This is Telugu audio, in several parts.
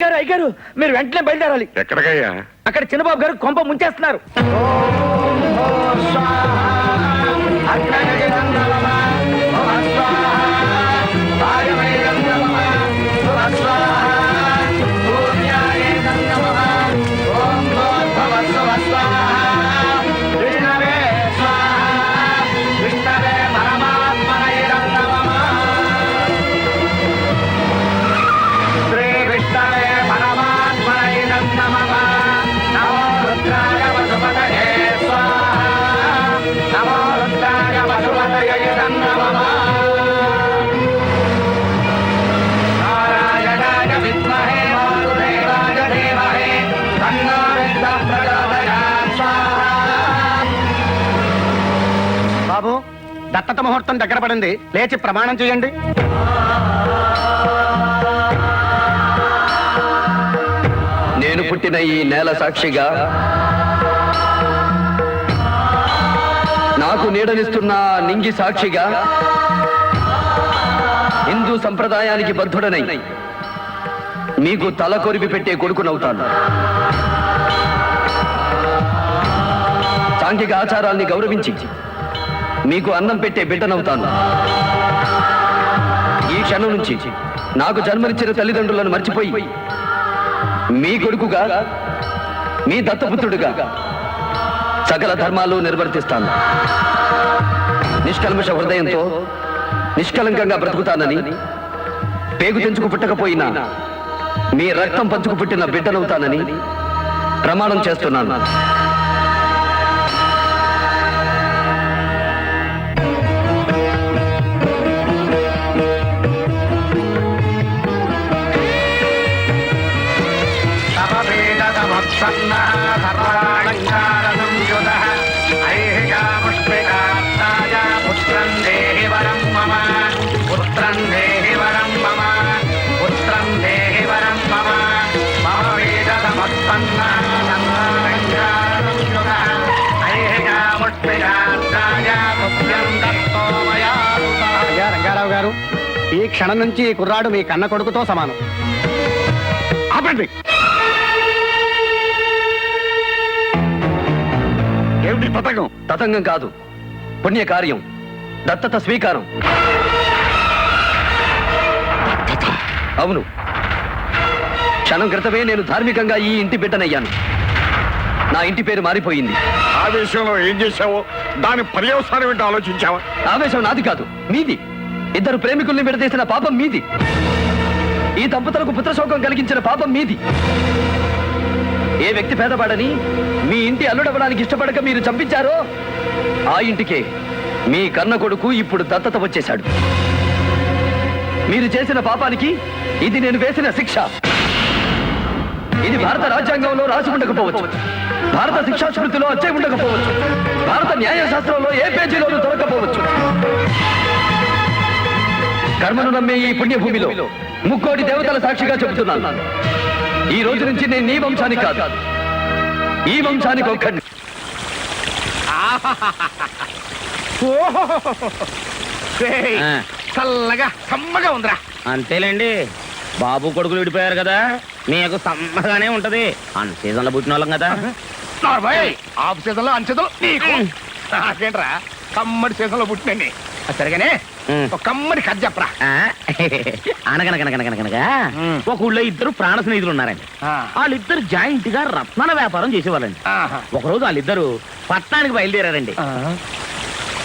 గారు అయ్యారు మీరు వెంటనే బయలుదేరాలి. ఎక్కడికయ్యా? అక్కడ చిన్నబాబు గారు కొంప ముంచేస్తున్నారు. బాబు దత్తత ముహూర్తం దగ్గర పడింది. లేచి ప్రమాణం చేయండి. నేను పుట్టిన ఈ నేల సాక్షిగా నాకు నీడనిస్తున్న నింగి సాక్షిగా హిందూ సంప్రదాయానికి బద్ధుడనై మీకు తల కొరిపి పెట్టే కొడుకునవుతాను. సాంఘిక ఆచారాల్ని గౌరవించి మీకు అన్నం పెట్టే బిడ్డనవుతాను. ఈ క్షణం నుంచి నాకు జన్మనిచ్చిన తల్లిదండ్రులను మర్చిపోయి మీ కొడుకుగా మీ దత్తపుత్రుడుగా సకల ధర్మాలు నిర్వర్తిస్తాను. నిష్కల్మష హృదయంతో నిష్కలంకంగా బ్రతుకుతానని పేగు తెంచుకు పుట్టకపోయినా మీ రక్తం పంచుకు పుట్టిన బిడ్డనవుతానని ప్రమాణం చేస్తున్నాను. రంగారావు గారు ఈ క్షణం నుంచి ఈ కుర్రాడు మీ కన్న కొడుకుతో సమానం. ఆపండి. ఏమిటి పథకం తతంగం కాదు. పుణ్యకార్యం దత్తత స్వీకారం. అవును. క్షణం క్రితమే నేను ధార్మికంగా ఈ ఇంటి బిడ్డనయ్యాను. నా ఇంటి పేరు మారిపోయింది. ఆ విషయంలో ఏం చేశావో దాని పర్యవసానం ఏంటో ఆలోచించావా? ఆవేశం నాది కాదు మీది. ఇద్దరు ప్రేమికుల్ని విడదీసిన పాపం మీది. ఈ దంపతులకు పుత్రశోకం కలిగించిన పాపం మీది. ఏ వ్యక్తి పేదవాడని మీ ఇంటి అల్లుడవడానికి ఇష్టపడక మీరు చంపించారో ఆ ఇంటికే మీ కన్న కొడుకు ఇప్పుడు దత్తత వచ్చేశాడు. మీరు చేసిన పాపానికి ఇది నేను వేసిన శిక్ష. ఇది భారత రాజ్యాంగంలో రాసి ఉండకపోవచ్చు. భారత శిక్షా స్మృతిలో వచ్చే ఉండకపోవచ్చు. భారత న్యాయశాస్త్రంలో ఏ పేజీలోనూ దొరకపోవచ్చు. కర్మను నమ్మే ఈ పుణ్యభూమిలో ముక్కోటి దేవతల సాక్షిగా చెబుతున్నాను. ఈ రోజు నుంచి నేను నీ వంశానికి కాదు ఈ వంశానికి ఒక్కడిని ఆ. చల్లగా సమ్మగా ఉందిరా అంతేలేండి బాబు కొడుకులు విడిపోయారు కదా మీకు సమ్మగానే ఉంటది అన్ సీజన్లో పుట్టిన వాళ్ళం కదా నార్మల్ ఆఫ్ సీజన్లో అన్ సీజన్ నీకు నాకేంట్రా కమ్మడి సీజన్లో పుట్టినండి సరిగానే. ఒక కమ్మడి కథ చెప్పరా అనగనగనగనగనగా. ఒక ఊళ్ళో ఇద్దరు ప్రాణ స్నేహితులు ఉన్నారండి. వాళ్ళిద్దరు జాయింట్గా రత్నాల వ్యాపారం చేసేవాళ్ళండి. ఒకరోజు వాళ్ళిద్దరు పట్టణానికి బయలుదేరారండి.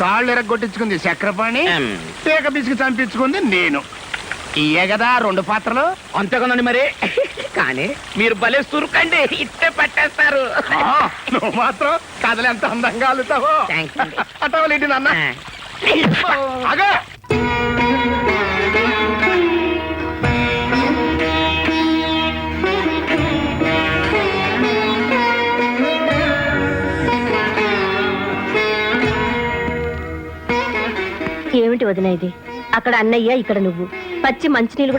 కాళ్ళు ఎరగొట్టించుకుంది చక్రపాణి. పీక పిసికి చంపించుకుంది నేను. ఇయే కదా రెండు పాత్రలు. అంతేకదండి మరి. కానీ మీరు భలే సురుకండి ఇట్టే పట్టేస్తారు. ఆ, నువ్వు మాత్రం కథలు ఎంత అందంగా అల్లుతావో. అటవలేంటి నాన్న. అగో. ఏమిటి వదిన ఇది? అక్కడ అన్నయ్య ఇక్కడ నువ్వు. పచ్చి మంచినీళ్ళు